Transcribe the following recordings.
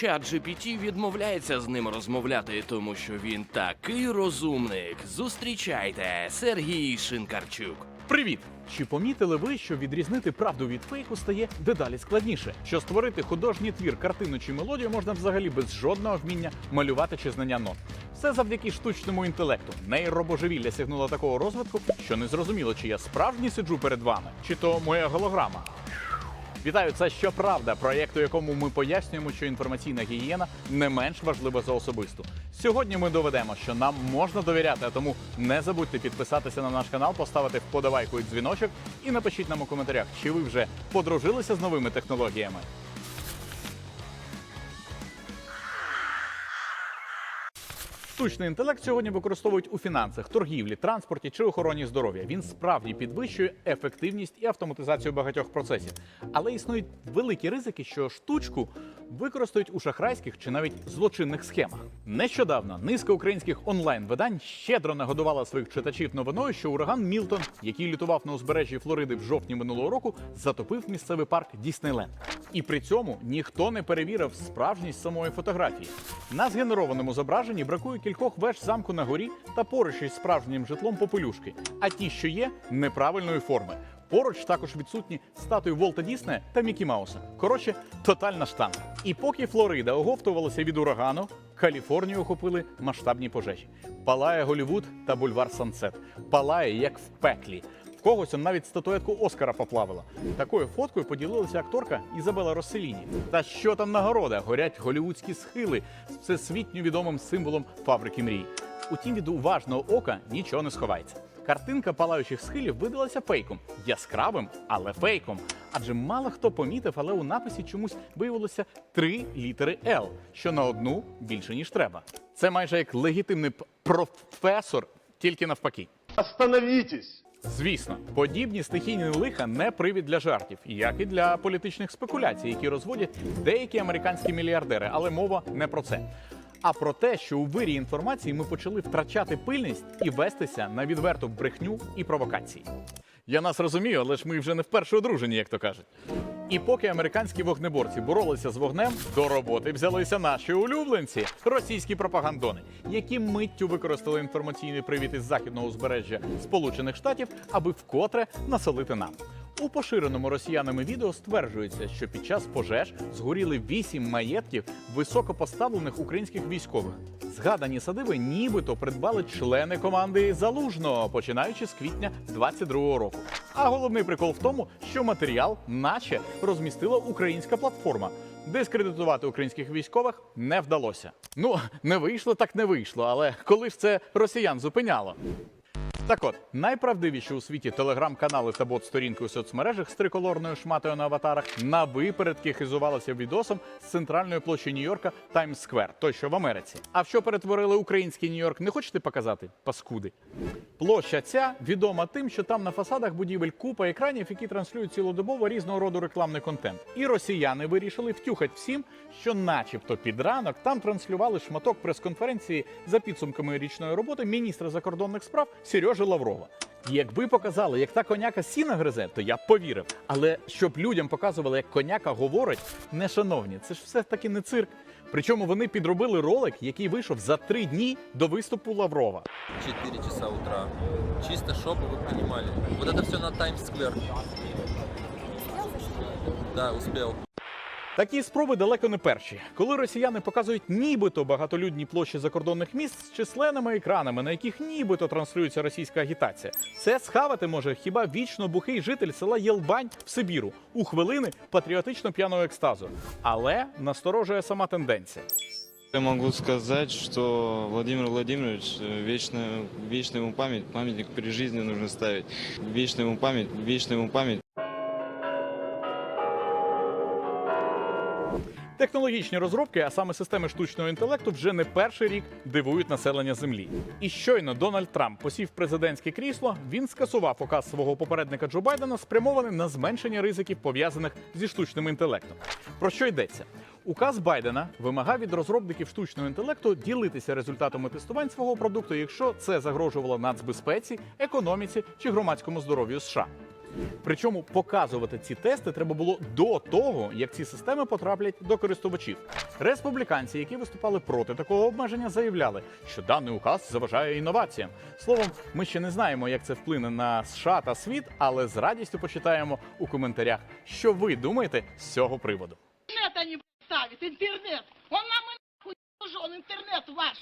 чат GPT відмовляється з ним розмовляти, тому що він такий розумник. Зустрічайте Сергій Шинкарчук. Привіт! Чи помітили ви, що відрізнити правду від фейку стає дедалі складніше? Що створити художній твір, картину чи мелодію можна взагалі без жодного вміння малювати чи знання нот? Все завдяки штучному інтелекту. Нейробожевілля сягнуло такого розвитку, що не зрозуміло, чи я справжній сиджу перед вами, чи то моя голограма. Вітаю, це щоправда, проєкт, у якому ми пояснюємо, що інформаційна гігієна не менш важлива за особисту. Сьогодні ми доведемо, що нам можна довіряти, а тому не забудьте підписатися на наш канал, поставити вподобайку і дзвіночок і напишіть нам у коментарях, чи ви вже подружилися з новими технологіями. Штучний інтелект сьогодні використовують у фінансах, торгівлі, транспорті чи охороні здоров'я. Він справді підвищує ефективність і автоматизацію багатьох процесів. Але існують великі ризики, що штучку використають у шахрайських чи навіть злочинних схемах. Нещодавно низка українських онлайн-видань щедро нагодувала своїх читачів новиною, що ураган Мілтон, який лютував на узбережжі Флориди в жовтні минулого року, затопив місцевий парк Діснейленд. І при цьому ніхто не перевірив справжність самої фотографії. На згенерованому зображенні бракує кількох веж замку на горі та поруч із справжнім житлом попелюшки. А ті, що є, неправильної форми. Поруч також відсутні статуї Волта Діснея та Мікі Мауса. Коротше, тотальна штанга. І поки Флорида оговтувалася від урагану, Каліфорнію охопили масштабні пожежі. Палає Голівуд та бульвар Сансет. Палає як в пеклі. В когось он навіть статуетку Оскара поплавила. Такою фоткою поділилася акторка Ізабела Росселіні. Та що там нагорода? Горять голівудські схили з всесвітньо відомим символом фабрики мрій. Утім, від уважного ока нічого не сховається. Картинка палаючих схилів видалася фейком, яскравим, але фейком. Адже мало хто помітив, але у написі чомусь виявилося три літери Л, що на одну більше ніж треба. Це майже як легітимний професор, тільки навпаки. Остановитесь! Звісно, подібні стихійні лиха не привід для жартів, як і для політичних спекуляцій, які розводять деякі американські мільярдери, але мова не про це. А про те, що у вирі інформації ми почали втрачати пильність і вестися на відверту брехню і провокації. Я нас розумію, але ж ми вже не вперше одружені, як то кажуть. І поки американські вогнеборці боролися з вогнем, до роботи взялися наші улюбленці, російські пропагандони, які миттю використали інформаційний привіт із західного узбережжя Сполучених Штатів, аби вкотре насолити нам. У поширеному росіянами відео стверджується, що під час пожеж згоріли вісім маєтків високопоставлених українських військових. Згадані садиби нібито придбали члени команди Залужного, починаючи з квітня 22-го року. А головний прикол в тому, що матеріал, наче, розмістила українська платформа. Дискредитувати українських військових не вдалося. Ну, не вийшло, так не вийшло. Але коли ж це росіян зупиняло? Так от, найправдивіші у світі телеграм-канали та бот-сторінки у соцмережах з триколорною шматою на аватарах на випередки хизувалися відосом з центральної площі Нью-Йорка Таймс Сквер, той що в Америці. А в що перетворили український Нью-Йорк, не хочете показати? Паскуди. Площа ця відома тим, що там на фасадах будівель купа екранів, які транслюють цілодобово різного роду рекламний контент. І росіяни вирішили втюхать всім, що, начебто, під ранок там транслювали шматок прес-конференції за підсумками річної роботи міністра закордонних справ Сережи Лаврова. Якби показали, як та коняка сіна гризе, то я б повірив. Але щоб людям показували, як коняка говорить, не шановні, це ж все таки не цирк. Причому вони підробили ролик, який вийшов за три дні до виступу Лаврова. 4 часа утра. Чисто, чтобы вы понимали. Вот это все на Таймс-сквер. Да, успел. Такі спроби далеко не перші. Коли росіяни показують нібито багатолюдні площі закордонних міст з численними екранами, на яких нібито транслюється російська агітація, це схавати може хіба вічно бухий житель села Єлбань в Сибіру у хвилини патріотично п'яного екстазу. Але насторожує сама тенденція. Я могу сказать, что Владимир Владимирович, э, вечно, вечно ему память, памятник при жизни нужно ставить. Вечно ему память, вечно ему память. Технологічні розробки, а саме системи штучного інтелекту, вже не перший рік дивують населення землі. І щойно Дональд Трамп посів президентське крісло. Він скасував указ свого попередника Джо Байдена, спрямований на зменшення ризиків пов'язаних зі штучним інтелектом. Про що йдеться? Указ Байдена вимагав від розробників штучного інтелекту ділитися результатами тестувань свого продукту, якщо це загрожувало нацбезпеці, економіці чи громадському здоров'ю США. Причому показувати ці тести треба було до того, як ці системи потраплять до користувачів. Республіканці, які виступали проти такого обмеження, заявляли, що даний указ заважає інноваціям. Словом, ми ще не знаємо, як це вплине на США та світ, але з радістю почитаємо у коментарях, що ви думаєте з цього приводу. интернет они ставят, интернет. Он нам нужен, интернет ваш.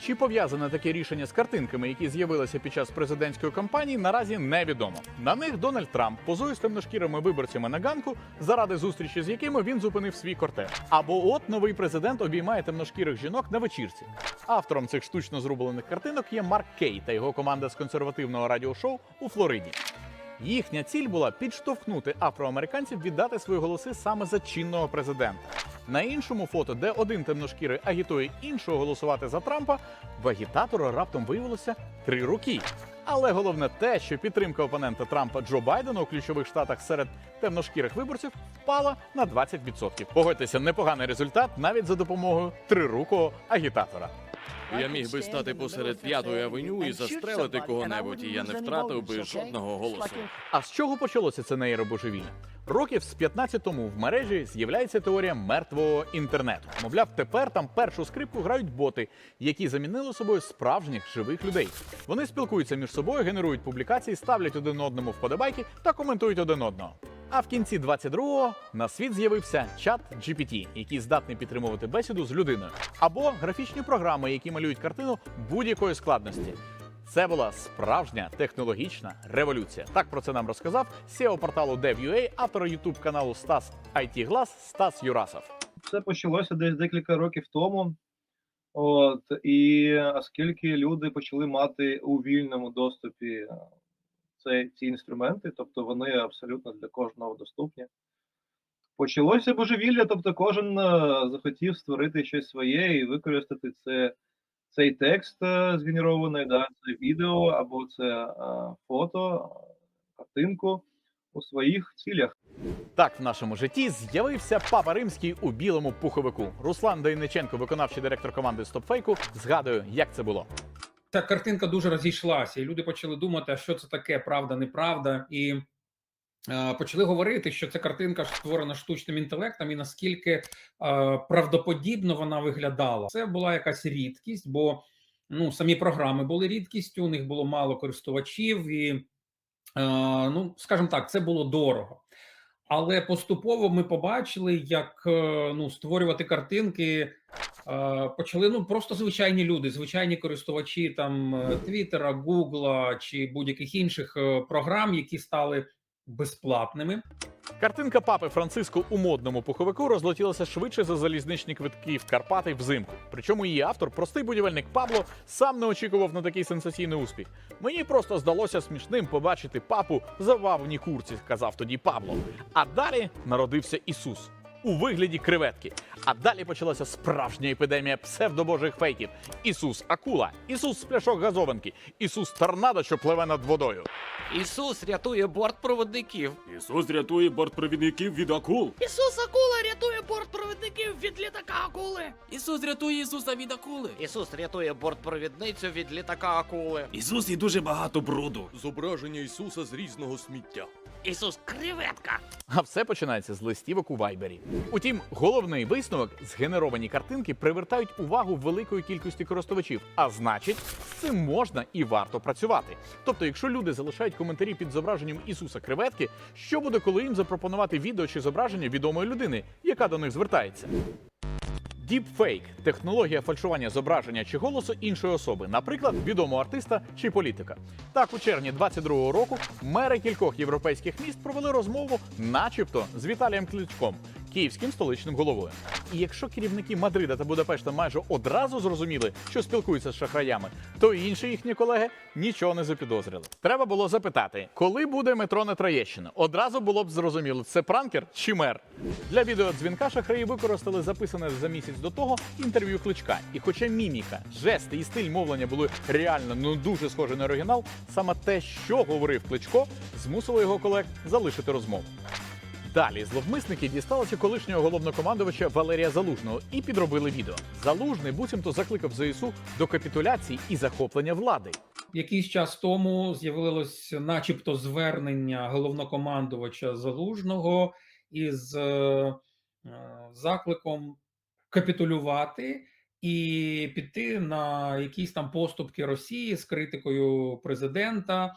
Чи пов'язане таке рішення з картинками, які з'явилися під час президентської кампанії, наразі невідомо. На них Дональд Трамп позує з темношкірими виборцями на ганку, заради зустрічі з якими він зупинив свій кортеж. Або от новий президент обіймає темношкірих жінок на вечірці. Автором цих штучно зроблених картинок є Марк Кей та його команда з консервативного радіошоу у Флориді. Їхня ціль була підштовхнути афроамериканців віддати свої голоси саме за чинного президента. На іншому фото, де один темношкірий агітує іншого голосувати за Трампа, в агітатора раптом виявилося три руки. Але головне те, що підтримка опонента Трампа Джо Байдена у ключових штатах серед темношкірих виборців впала на 20%. Погодьтеся, непоганий результат навіть за допомогою трирукого агітатора. Я міг би стати посеред п'ятої авеню і застрелити кого-небудь, і я не втратив би жодного голосу. А з чого почалося це нейробожевілля? Років з 15 тому в мережі з'являється теорія мертвого інтернету. Мовляв, тепер там першу скрипку грають боти, які замінили собою справжніх живих людей. Вони спілкуються між собою, генерують публікації, ставлять один одному вподобайки та коментують один одного. А в кінці 22-го на світ з'явився чат GPT, який здатний підтримувати бесіду з людиною, або графічні програми, які малюють картину будь-якої складності. Це була справжня технологічна революція. Так про це нам розказав SEO порталу Dev.ua, автор YouTube каналу Стас IT Глас Стас Юрасов. Це почалося десь декілька років тому. От, і оскільки люди почали мати у вільному доступі це, ці інструменти, тобто вони абсолютно для кожного доступні. Почалося божевілля, тобто кожен е, захотів створити щось своє і використати це, цей текст е, згенерований, да, це відео або це е, фото, картинку у своїх цілях. Так в нашому житті з'явився папа римський у білому пуховику. Руслан Дейниченко, виконавчий директор команди StopFake, згадує, як це було. Ця картинка дуже розійшлася, і люди почали думати, а що це таке, правда, неправда, і е, почали говорити, що ця картинка створена штучним інтелектом, і наскільки е, правдоподібно вона виглядала. Це була якась рідкість, бо ну самі програми були рідкістю, у них було мало користувачів, і е, ну скажімо так, це було дорого. Але поступово ми побачили, як е, ну створювати картинки почали ну просто звичайні люди, звичайні користувачі там е, Твіттера, Гугла чи будь-яких інших е, програм, які стали безплатними. Картинка папи Франциско у модному пуховику розлетілася швидше за залізничні квитки в Карпати взимку. Причому її автор, простий будівельник Пабло, сам не очікував на такий сенсаційний успіх. Мені просто здалося смішним побачити папу в забавній курці, сказав тоді Пабло. А далі народився Ісус. У вигляді креветки. А далі почалася справжня епідемія псевдобожих фейків. Ісус акула, Ісус пляшок газованки, Ісус торнадо, що пливе над водою. Ісус рятує бортпроводників. Ісус рятує бортпровідників від акул. Ісус Акула рятує бортпровідників від літака Акули. Ісус рятує Ісуса від акули. Ісус рятує бортпровідницю від літака акули. Ісус і дуже багато бруду. Зображення Ісуса з різного сміття. Ісус креветка. А все починається з листівок у Вайбері. Утім, головний висновок згенеровані картинки привертають увагу великої кількості користувачів. А значить, з цим можна і варто працювати. Тобто, якщо люди залишають коментарі під зображенням Ісуса Креветки, що буде, коли їм запропонувати відео чи зображення відомої людини, яка до них звертається? Діпфейк технологія фальшування зображення чи голосу іншої особи, наприклад, відомого артиста чи політика. Так, у червні 22-го року мери кількох європейських міст провели розмову, начебто, з Віталієм Кличком, київським столичним головою. І якщо керівники Мадрида та Будапешта майже одразу зрозуміли, що спілкуються з шахраями, то інші їхні колеги нічого не запідозрили. Треба було запитати, коли буде метро на Троєщину. Одразу було б зрозуміло, це пранкер чи мер. Для відеодзвінка шахраї використали записане за місяць до того інтерв'ю кличка. І хоча міміка, жести і стиль мовлення були реально ну дуже схожі на оригінал, саме те, що говорив кличко, змусило його колег залишити розмову. Далі зловмисники дісталися колишнього головнокомандувача Валерія Залужного і підробили відео. Залужний буцімто закликав ЗСУ до капітуляції і захоплення влади. якийсь час тому з'явилось, начебто, звернення головнокомандувача Залужного із е, е, закликом капітулювати і піти на якісь там поступки Росії з критикою президента.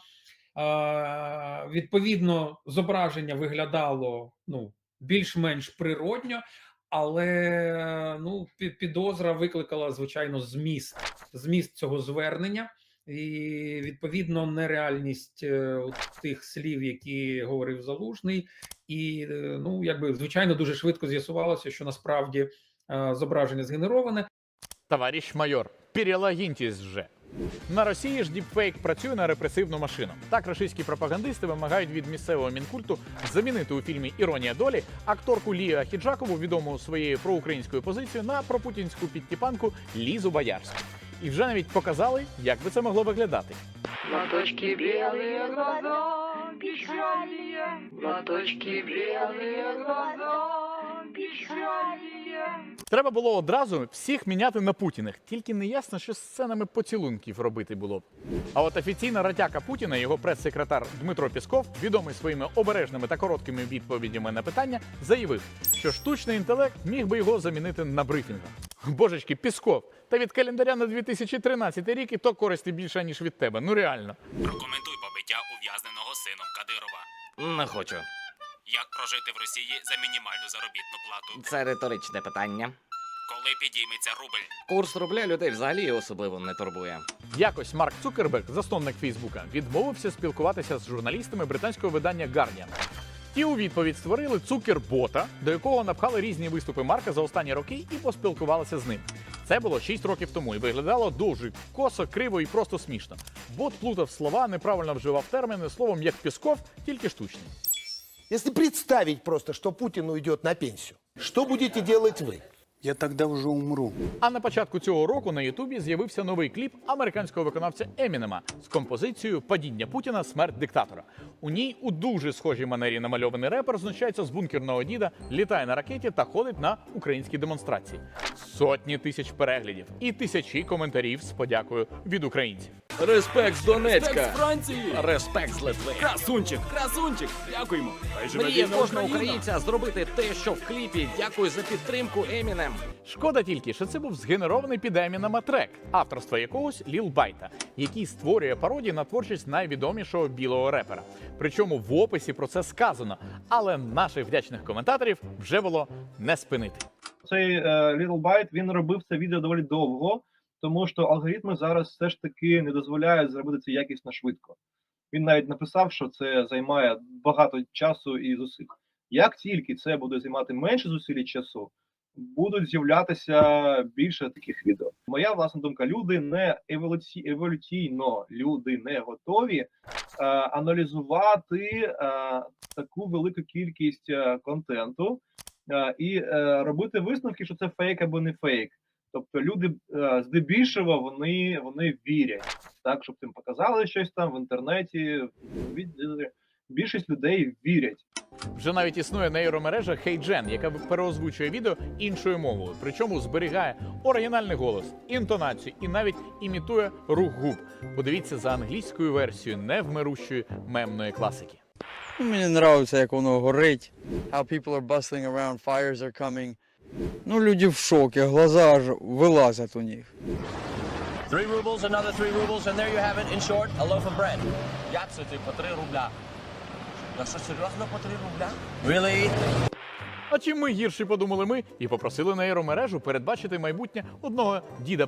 Відповідно, зображення виглядало ну, більш-менш природньо, але ну, пі- підозра викликала, звичайно, зміст, зміст цього звернення. І відповідно нереальність е, тих слів, які говорив Залужний, і е, ну якби звичайно дуже швидко з'ясувалося, що насправді е, зображення згенероване. Товарищ майор, перелогіньтесь вже. На Росії ж діпфейк працює на репресивну машину. Так російські пропагандисти вимагають від місцевого мінкульту замінити у фільмі Іронія долі акторку Лію Ахіджакову, відому своєю проукраїнською позицією, на пропутінську підтіпанку Лізу Боярську. І вже навіть показали, як би це могло виглядати. Лоточки белые глаза, печальные. Лоточки белые глаза, печальные. Треба було одразу всіх міняти на путіних, тільки не ясно, що з сценами поцілунків робити було б. А от офіційна ратяка Путіна, його прес-секретар Дмитро Пісков, відомий своїми обережними та короткими відповідями на питання, заявив, що штучний інтелект міг би його замінити на брифінгах. Божечки, Пісков, та від календаря на 2013 рік і то користі більше ніж від тебе. Ну реально. Прокоментуй побиття ув'язненого сином Кадирова. Не хочу. Як прожити в Росії за мінімальну заробітну плату? Це риторичне питання. Коли підійметься рубль? Курс рубля людей взагалі особливо не турбує. Якось Марк Цукерберг, засновник Фейсбука, відмовився спілкуватися з журналістами британського видання Guardian. Ті у відповідь створили цукербота, до якого напхали різні виступи Марка за останні роки і поспілкувалися з ним. Це було 6 років тому і виглядало дуже косо, криво і просто смішно. Бот плутав слова, неправильно вживав терміни, словом, як Пісков, тільки штучний. Если представить просто, что Путин уйдет на пенсию, что будете делать вы? Я тогда уже умру. А на початку цього року на Ютубі з'явився новий кліп американського виконавця Емінема з композицією Падіння Путіна, смерть диктатора. У ній у дуже схожій манері намальований репер знущається з бункерного діда, літає на ракеті та ходить на українські демонстрації. Сотні тисяч переглядів і тисячі коментарів з подякою від українців. Респект з Донецька. Респект з Франції! Респект з Литви. Красунчик, красунчик! Дякуємо! Хай живе Мріє вільна кожного Україна! українця зробити те, що в кліпі. Дякую за підтримку, Емінем. Шкода тільки, що це був згенерований під Емінема трек, авторства якогось Ліл Байта, який створює пародії на творчість найвідомішого білого репера. Причому в описі про це сказано, але наших вдячних коментаторів вже було не спинити. Цей е, Little Byte, він робив це відео доволі довго, тому що алгоритми зараз все ж таки не дозволяють зробити це якісно швидко. Він навіть написав, що це займає багато часу і зусиль. Як тільки це буде займати менше зусиль часу, будуть з'являтися більше таких відео. Моя власна думка: люди не еволюці... еволюційно люди не готові е, аналізувати е, таку велику кількість е, контенту е, і е, робити висновки, що це фейк або не фейк. Тобто люди е, здебільшого вони, вони вірять, так щоб тим показали щось там в інтернеті. Більшість людей вірять. Вже навіть існує нейромережа HeyGen, яка переозвучує відео іншою мовою, причому зберігає оригінальний голос, інтонацію і навіть імітує рух губ. Подивіться за англійською версією невмирущої мемної класики. Мені подобається, як воно горить. How people are bustling around, fires are coming. Ну, люди в шокі, глаза аж вилазять у них. Three rubles, another three rubles, and there you have it. In short, a loaf of bread. Як це ти по три рубля? Я що, серйозно по три рубля? Really? А чим ми гірші подумали ми і попросили нейромережу передбачити майбутнє одного діда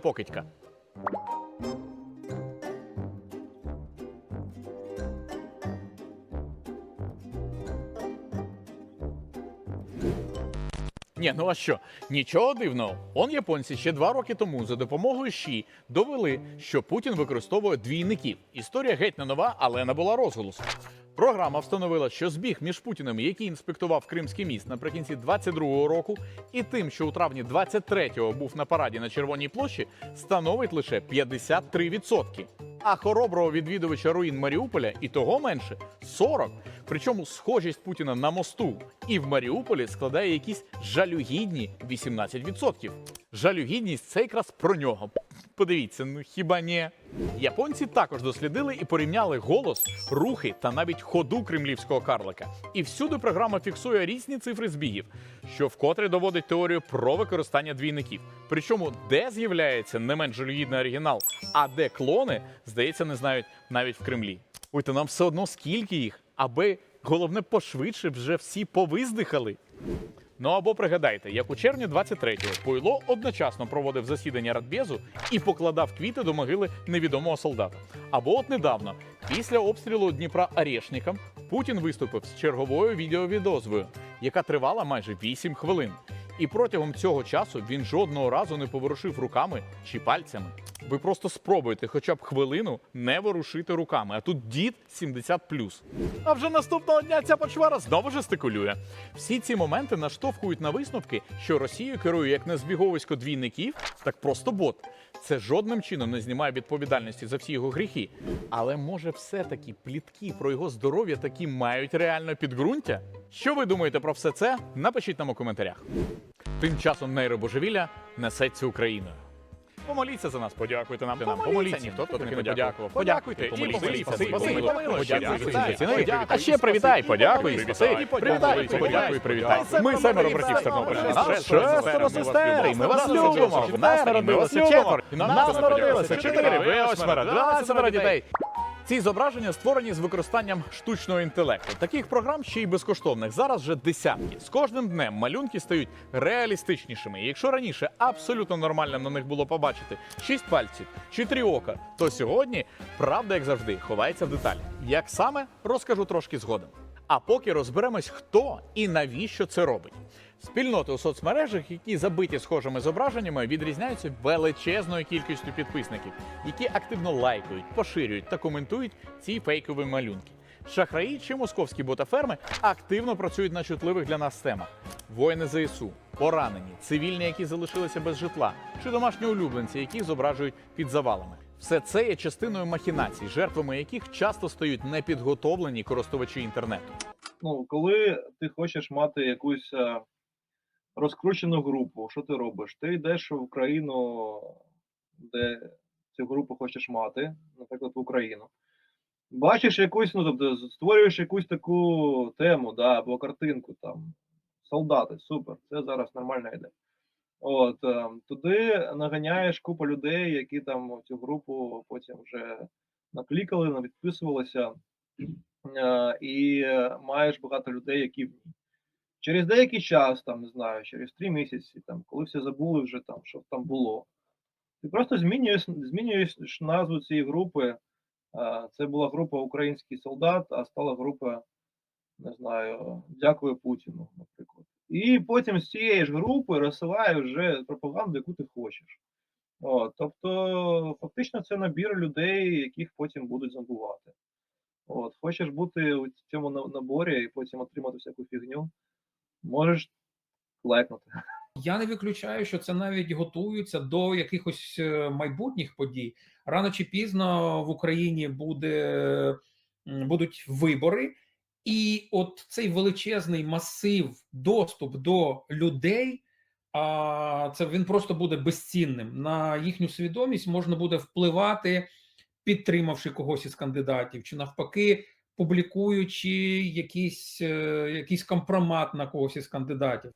Ні, ну а що? Нічого дивного. Он японці ще два роки тому за допомогою ЩІ довели, що Путін використовує двійників. Історія геть не нова, але набула розголосу. Програма встановила, що збіг між Путіним, який інспектував Кримський міст наприкінці 22-го року, і тим, що у травні 23-го був на параді на Червоній площі, становить лише 53%. А хороброго відвідувача руїн Маріуполя і того менше 40. Причому схожість Путіна на мосту і в Маріуполі складає якісь жалюгідні 18%. Жалюгідність це якраз про нього. Подивіться, ну хіба ні? Японці також дослідили і порівняли голос, рухи та навіть ходу кремлівського карлика. І всюди програма фіксує різні цифри збігів, що вкотре доводить теорію про використання двійників. Причому де з'являється не менш жалюгідний оригінал, а де клони, здається, не знають навіть в Кремлі. Ой, то нам все одно скільки їх, аби головне пошвидше вже всі повиздихали. Ну або пригадайте, як у червні 23-го Пойло одночасно проводив засідання Радбезу і покладав квіти до могили невідомого солдата. Або от недавно, після обстрілу Дніпра Орешником, Путін виступив з черговою відеовідозвою, яка тривала майже 8 хвилин. І протягом цього часу він жодного разу не поворушив руками чи пальцями. Ви просто спробуйте хоча б хвилину не ворушити руками. А тут дід 70+. А вже наступного дня ця почвара знову жестикулює. Всі ці моменти наштовхують на висновки, що Росією керує як не збіговисько двійників, так просто бот. Це жодним чином не знімає відповідальності за всі його гріхи. Але може, все-таки плітки про його здоров'я таки мають реальне підґрунтя? Що ви думаєте про все це? Напишіть нам у коментарях. Тим часом нейробожевілля несеться Україною. Помоліться за нас, подякуйте нам. нам. Помоліться, ніхто тут не подякував. Подякуйте, і помоліться, подякуйте. А ще привітай, подякуй, спаси, привітай, подякуй, привітай. Ми семеро братів з Тернополя. Нас шестеро сестер, ми вас любимо. Нас народилося четверо, нас народилося чотири, ви восьмеро, двадцятеро дітей. Ці зображення створені з використанням штучного інтелекту. Таких програм ще й безкоштовних зараз вже десятки. З кожним днем малюнки стають реалістичнішими. І якщо раніше абсолютно нормальним на них було побачити шість пальців чи три ока, то сьогодні правда, як завжди, ховається в деталі. Як саме розкажу трошки згодом. А поки розберемось, хто і навіщо це робить. Спільноти у соцмережах, які забиті схожими зображеннями, відрізняються величезною кількістю підписників, які активно лайкають, поширюють та коментують ці фейкові малюнки. Шахраї чи московські ботаферми активно працюють на чутливих для нас темах: воїни ЗСУ, поранені, цивільні, які залишилися без житла, чи домашні улюбленці, які зображують під завалами. Все це є частиною махінацій, жертвами яких часто стають непідготовлені користувачі інтернету. Ну, коли ти хочеш мати якусь е, розкручену групу, що ти робиш? Ти йдеш в країну, де цю групу хочеш мати, наприклад, в Україну. Бачиш якусь, ну тобто створюєш якусь таку тему, да, або картинку там. Солдати, супер, це зараз нормально йде. От, е, туди наганяєш купу людей, які там цю групу потім вже наклікали, навідписувалися, е, і маєш багато людей, які в ній. Через деякий час, там, не знаю, через три місяці, там, коли всі забули вже там, що там було, ти просто змінюєш, змінюєш назву цієї групи. Це була група Український солдат, а стала група, не знаю, Дякую Путіну, наприклад. І потім з цієї ж групи розсилаєш вже пропаганду, яку ти хочеш. От, тобто, фактично, це набір людей, яких потім будуть забувати. От, хочеш бути у цьому наборі і потім отримати всяку фігню, можеш лайкнути. Я не виключаю, що це навіть готується до якихось е, майбутніх подій. Рано чи пізно в Україні буде, будуть вибори, і от цей величезний масив, доступ до людей. А це він просто буде безцінним. На їхню свідомість можна буде впливати, підтримавши когось із кандидатів, чи навпаки, публікуючи якийсь, е, якийсь компромат на когось із кандидатів.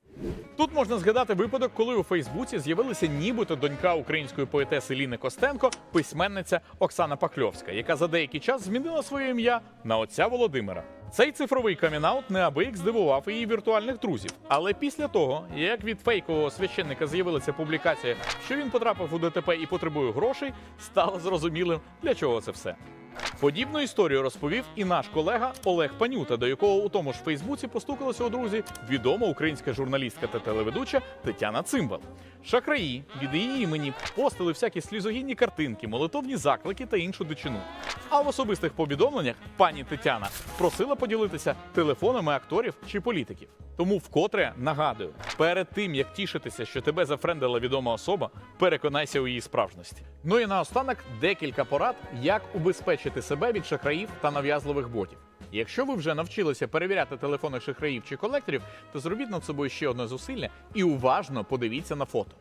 Тут можна згадати випадок, коли у Фейсбуці з'явилася нібито донька української поетеси Ліни Костенко, письменниця Оксана Пакльовська, яка за деякий час змінила своє ім'я на отця Володимира. Цей цифровий камінаут неабияк здивував її віртуальних друзів. Але після того, як від фейкового священника з'явилася публікація, що він потрапив у ДТП і потребує грошей, стало зрозумілим, для чого це все. Подібну історію розповів і наш колега Олег Панюта, до якого у тому ж Фейсбуці постукалася у друзі відома українська журналістка та телеведуча Тетяна Цимбал. Шахраї від її імені постили всякі слізогінні картинки, молитовні заклики та іншу дичину. А в особистих повідомленнях пані Тетяна просила поділитися телефонами акторів чи політиків. Тому вкотре нагадую, перед тим як тішитися, що тебе зафрендила відома особа, переконайся у її справжності. Ну і наостанок декілька порад, як убезпечити себе від шахраїв та нав'язливих ботів. Якщо ви вже навчилися перевіряти телефони шахраїв чи колекторів, то зробіть над собою ще одне зусилля і уважно подивіться на фото.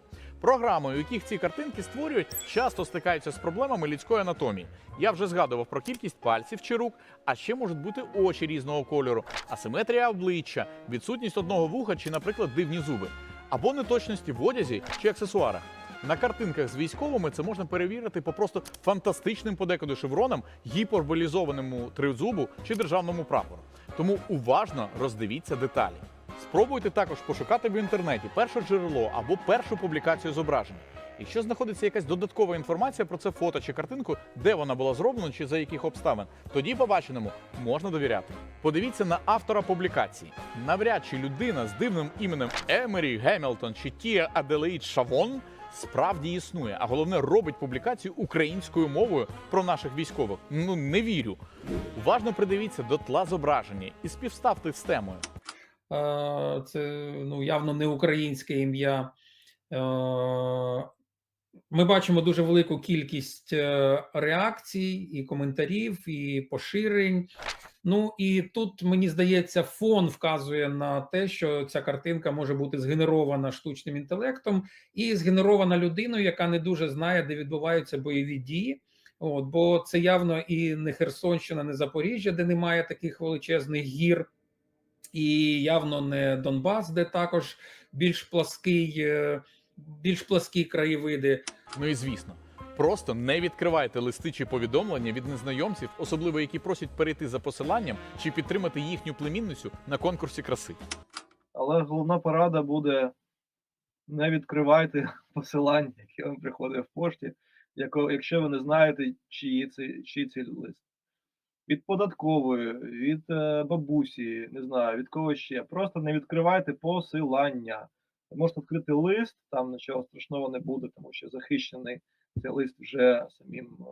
Програми, у яких ці картинки створюють, часто стикаються з проблемами людської анатомії. Я вже згадував про кількість пальців чи рук, а ще можуть бути очі різного кольору, асиметрія обличчя, відсутність одного вуха чи, наприклад, дивні зуби, або неточності в одязі чи аксесуарах. На картинках з військовими це можна перевірити по просто фантастичним подекуди шевронам, гіперболізованому тризубу чи державному прапору. Тому уважно роздивіться деталі. Спробуйте також пошукати в інтернеті перше джерело або першу публікацію зображення. Якщо знаходиться якась додаткова інформація про це фото чи картинку, де вона була зроблена чи за яких обставин, тоді побаченому можна довіряти. Подивіться на автора публікації. Навряд чи людина з дивним іменем Емері Гемілтон чи Тія Аделаїд Шавон справді існує, а головне робить публікацію українською мовою про наших військових. Ну не вірю. Уважно придивіться до тла зображення і співставте з темою. Е, Це ну, явно не українське ім'я. Е, Ми бачимо дуже велику кількість е, реакцій, і коментарів, і поширень. Ну і тут мені здається, фон вказує на те, що ця картинка може бути згенерована штучним інтелектом і згенерована людиною, яка не дуже знає, де відбуваються бойові дії. От, бо це явно і не Херсонщина, не Запоріжжя, де немає таких величезних гір, і явно не Донбас, де також більш плаский, е, більш пласкі краєвиди. Ну і звісно, просто не відкривайте листи чи повідомлення від незнайомців, особливо які просять перейти за посиланням чи підтримати їхню племінницю на конкурсі краси. Але головна порада буде не відкривайте посилання, яке вам приходить в пошті, якщо ви не знаєте, чиї це, чиї це лист. Від податкової, від е, бабусі, не знаю, від кого ще. Просто не відкривайте посилання. Можете відкрити лист, там нічого страшного не буде, тому що захищений лист вже самим е,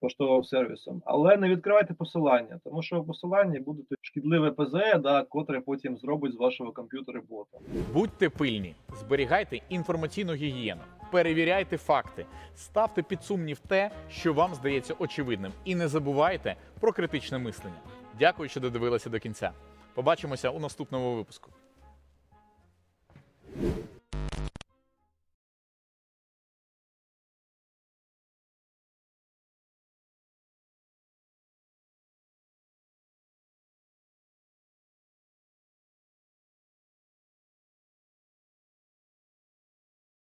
поштовим сервісом. Але не відкривайте посилання, тому що в посиланні буде шкідливе ПЗ, да, котре потім зробить з вашого комп'ютера бота. Будьте пильні, зберігайте інформаційну гігієну, перевіряйте факти, ставте під сумнів те, що вам здається очевидним, і не забувайте про критичне мислення. Дякую, що додивилися до кінця. Побачимося у наступному випуску.